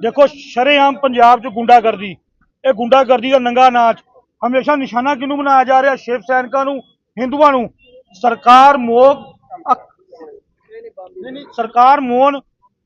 ਦੇਖੋ ਸ਼ਰੇਆਮ ਪੰਜਾਬ 'ਚ ਗੁੰਡਾਗਰਦੀ, ਇਹ ਗੁੰਡਾਗਰਦੀ ਦਾ ਨੰਗਾ ਨਾਚ, ਹਮੇਸ਼ਾ ਨਿਸ਼ਾਨਾ ਕਿਹਨੂੰ ਬਣਾਇਆ ਜਾ ਰਿਹਾ? ਸ਼ਿਵ ਸੈਨਿਕਾਂ ਨੂੰ, ਹਿੰਦੂਆਂ ਨੂੰ। ਸਰਕਾਰ ਮੋਗ ਸਰਕਾਰ ਮੋਨ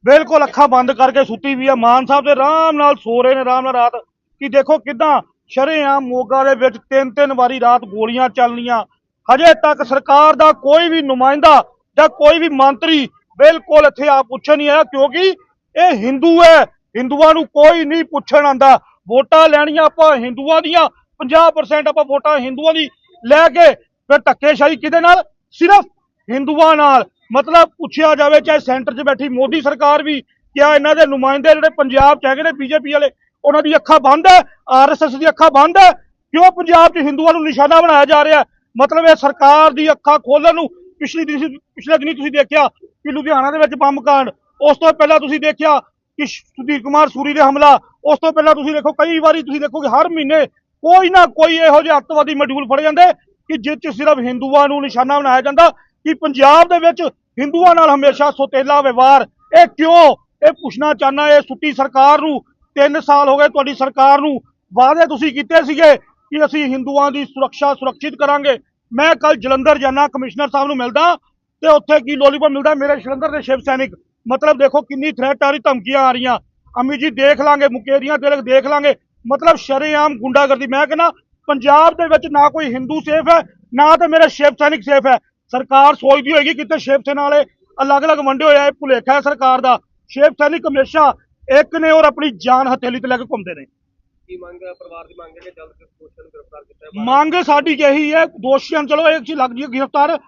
ਬਿਲਕੁਲ ਅੱਖਾਂ ਬੰਦ ਕਰਕੇ ਸੁੱਤੀ ਵੀ ਆ। ਮਾਨ ਸਾਹਿਬ ਦੇ ਆਰਾਮ ਨਾਲ ਸੋ ਰਹੇ ਨੇ, ਆਰਾਮ ਨਾਲ ਰਾਤ। ਕਿ ਦੇਖੋ ਕਿਦਾਂ ਸ਼ਰੇਆਮ ਮੋਗਾ ਦੇ ਵਿੱਚ ਤਿੰਨ ਤਿੰਨ ਵਾਰੀ ਰਾਤ ਗੋਲੀਆਂ ਚੱਲਣੀਆਂ ਹਜੇ ਤੱਕ ਸਰਕਾਰ ਦਾ ਕੋਈ ਵੀ ਨੁਮਾਇੰਦਾ ਜਾਂ ਕੋਈ ਵੀ ਮੰਤਰੀ ਬਿਲਕੁਲ ਇੱਥੇ ਆ ਪੁੱਛਣ ਨਹੀਂ ਆਇਆ, ਕਿਉਂਕਿ ਇਹ ਹਿੰਦੂ ਹੈ। ਹਿੰਦੂਆਂ ਨੂੰ ਕੋਈ ਨਹੀਂ ਪੁੱਛਣ ਆਂਦਾ। ਵੋਟਾਂ ਲੈਣੀਆਂ ਆਪਾਂ ਹਿੰਦੂਆਂ ਦੀਆਂ 50% ਆਪਾਂ ਵੋਟਾਂ ਹਿੰਦੂਆਂ ਦੀ ਲੈ ਕੇ ਫਿਰ ਧੱਕੇਸ਼ਾਹੀ ਕਿਹਦੇ ਨਾਲ? ਸਿਰਫ ਹਿੰਦੂਆਂ ਨਾਲ। ਮਤਲਬ ਪੁੱਛਿਆ ਜਾਵੇ, ਚਾਹੇ ਸੈਂਟਰ 'ਚ ਬੈਠੀ ਮੋਦੀ ਸਰਕਾਰ ਵੀ, ਕਿਆ ਇਹਨਾਂ ਦੇ ਨੁਮਾਇੰਦੇ ਜਿਹੜੇ ਪੰਜਾਬ 'ਚ ਹੈਗੇ ਨੇ, ਬੀਜੇਪੀ ਵਾਲੇ, ਉਹਨਾਂ ਦੀ ਅੱਖਾਂ ਬੰਦ ਹੈ? ਆਰਐਸਐਸ ਦੀ ਅੱਖਾਂ ਬੰਦ ਹੈ? ਕਿਉਂ ਪੰਜਾਬ 'ਚ ਹਿੰਦੂਆਂ ਨੂੰ ਨਿਸ਼ਾਨਾ ਬਣਾਇਆ ਜਾ ਰਿਹਾ ਮਤਲਬ ਇਹ ਸਰਕਾਰ ਦੀ ਅੱਖਾਂ ਖੋਲਣ ਨੂੰ ਪਿਛਲੀ ਪਿਛਲੇ ਦਿਨੀ ਤੁਸੀਂ ਦੇਖਿਆ ਕਿ ਲੁਧਿਆਣਾ ਦੇ ਵਿੱਚ ਬੰਬ ਕਾਂਡ, ਉਸ ਤੋਂ ਪਹਿਲਾਂ ਤੁਸੀਂ ਦੇਖਿਆ ਕਿ ਸੁਧੀਰ ਕੁਮਾਰ ਸੂਰੀ ਦੇ ਹਮਲਾ, ਉਸ ਤੋਂ ਪਹਿਲਾਂ ਤੁਸੀਂ ਦੇਖੋ ਕਈ ਵਾਰੀ ਤੁਸੀਂ ਦੇਖੋਗੇ ਹਰ ਮਹੀਨੇ ਕੋਈ ਨਾ ਕੋਈ ਇਹੋ ਜਿਹੇ ਅੱਤਵਾਦੀ ਮੋਡਿਊਲ ਫੜੇ ਜਾਂਦੇ ਕਿ ਜਿਸ 'ਚ ਸਿਰਫ ਹਿੰਦੂਆਂ ਨੂੰ ਨਿਸ਼ਾਨਾ ਬਣਾਇਆ ਜਾਂਦਾ ਕਿ ਪੰਜਾਬ ਦੇ ਵਿੱਚ ਹਿੰਦੂਆਂ ਨਾਲ ਹਮੇਸ਼ਾ ਸੋਤੇਲਾ ਵਿਵਹਾਰ, ਇਹ ਕਿਉਂ? ਇਹ ਪੁੱਛਣਾ ਚਾਹਨਾ ਇਹ ਸੁੱਤੀ ਸਰਕਾਰ ਨੂੰ 3 ਸਾਲ ਹੋ ਗਏ ਤੁਹਾਡੀ ਸਰਕਾਰ ਨੂੰ ਵਾਅਦੇ ਤੁਸੀਂ ਕੀਤੇ ਸੀਗੇ ਕਿ ਅਸੀਂ ਹਿੰਦੂਆਂ ਦੀ ਸੁਰੱਖਿਆ ਸੁਰੱਖਿਤ ਕਰਾਂਗੇ। ਮੈਂ ਕੱਲ ਜਲੰਧਰ ਜਾਣਾ ਕਮਿਸ਼ਨਰ ਸਾਹਿਬ ਨੂੰ ਮਿਲਦਾ ਤੇ ਉੱਥੇ ਕੀ ਲੋਲੀਪੌਪ ਮਿਲਦਾ? ਮੇਰੇ ਜਲੰਧਰ ਦੇ ਸ਼ਿਵ ਸੈਨਿਕ। ਮਤਲਬ ਦੇਖੋ ਕਿੰਨੀ ਥ੍ਰੈਟ ਆ ਰਹੀ ਧਮਕੀਆਂ ਆ ਰਹੀਆਂ। ਅਮੀ ਜੀ ਦੇਖ ਲਾਂਗੇ ਮੁਕੇਰੀਆਂ ਤੇ ਦੇਖ ਲਾਂਗੇ। ਮਤਲਬ ਸ਼ਰੇਆਮ ਗੁੰਡਾਗਰਦੀ। ਮੈਂ ਕਹਿੰਦਾ ਪੰਜਾਬ ਦੇ ਵਿੱਚ ਨਾ ਕੋਈ ਹਿੰਦੂ ਸੇਫ ਹੈ ਨਾ ਤੇ ਮੇਰੇ ਸ਼ਿਵ ਸੈਨਿਕ ਸੇਫ ਹੈ। ਸਰਕਾਰ ਸੋਚਦੀ ਹੋਏਗੀ ਕਿਤੇ ਸ਼ਿਵ ਸੈਨਾ ਵਾਲੇ ਅਲੱਗ-ਅਲੱਗ ਵੰਡੇ ਹੋਏ ਇਹ ਭੁਲੇਖਾ ਹੈ ਸਰਕਾਰ ਦਾ। ਸ਼ਿਵ ਸੈਨਿਕ ਹਮੇਸ਼ਾ ਇੱਕ ਨੇ ਔਰ ਆਪਣੀ ਜਾਨ ਹਥੇਲੀ ਤੇ ਲੈ ਕੇ ਘੁੰਮਦੇ ਨੇ। ਕੀ ਮੰਗ ਹੈ? ਪਰਿਵਾਰ ਦੀ ਮੰਗ ਹੈ ਕਿ ਜਲਦ ਦੋਸ਼ੀਆਂ ਨੂੰ ਗ੍ਰਿਫਤਾਰ ਕੀਤਾ ਜਾਵੇ ਮੰਗ ਸਾਡੀ ਇਹੀ ਹੈ ਦੋਸ਼ੀਆਂ ਚਲੋ ਇੱਕ ਚੀਜ਼ ਲੱਗ ਜੀ ਗ੍ਰਿਫਤਾਰ।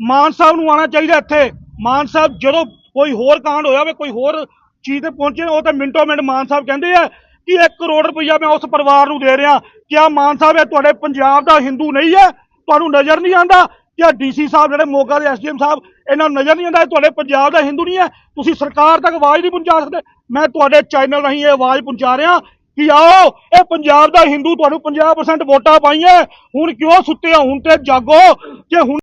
ਮਾਨ ਸਾਹਿਬ ਨੂੰ ਆਉਣਾ ਚਾਹੀਦਾ ਇੱਥੇ। ਮਾਨ ਸਾਹਿਬ ਜਦੋਂ ਕੋਈ ਹੋਰ ਕਾਂਡ ਹੋਇਆ ਹੋਵੇ ਕੋਈ ਹੋਰ ਚੀਜ਼ ਤੇ ਪਹੁੰਚੇ, ਉਹ ਤਾਂ ਮਿੰਟੋ ਮਿੰਟ ਮਾਨ ਸਾਹਿਬ ਕਹਿੰਦੇ ਆ ਕਿ 1 ਕਰੋੜ ਰੁਪਈਆ ਮੈਂ ਉਸ ਪਰਿਵਾਰ ਨੂੰ ਦੇ ਰਿਹਾ। ਕਿਆ ਮਾਨ ਸਾਹਿਬ ਇਹ ਤੁਹਾਡੇ ਪੰਜਾਬ ਦਾ ਹਿੰਦੂ ਨਹੀਂ ਹੈ? ਤੁਹਾਨੂੰ ਨਜ਼ਰ ਨਹੀਂ ਆਂਦਾ ਕਿ ਡੀਸੀ ਸਾਹਿਬ, ਜਿਹੜੇ ਮੋਗਾ ਦੇ ਐਸਡੀਐਮ ਸਾਹਿਬ, ਇਹਨਾਂ ਨੂੰ ਨਜ਼ਰ ਨਹੀਂ ਆਉਂਦਾ? ਇਹ ਤੁਹਾਡੇ ਪੰਜਾਬ ਦਾ ਹਿੰਦੂ ਨਹੀਂ ਹੈ? ਤੁਸੀਂ ਸਰਕਾਰ ਤੱਕ ਆਵਾਜ਼ ਨਹੀਂ ਪਹੁੰਚਾ ਸਕਦੇ। ਮੈਂ ਤੁਹਾਡੇ ਚੈਨਲ ਰਾਹੀਂ ਇਹ ਆਵਾਜ਼ ਪਹੁੰਚਾ ਰਿਹਾ ਕਿ ਆਓ, ਇਹ ਪੰਜਾਬ ਦਾ ਹਿੰਦੂ, ਤੁਹਾਨੂੰ 50% ਵੋਟਾਂ ਪਾਈਆਂ। ਹੁਣ ਕਿਉਂ ਸੁੱਤੇ ਹੋ? ਹੁਣ ਤੇ ਜਾਗੋ। ਜੇ ਹੁਣ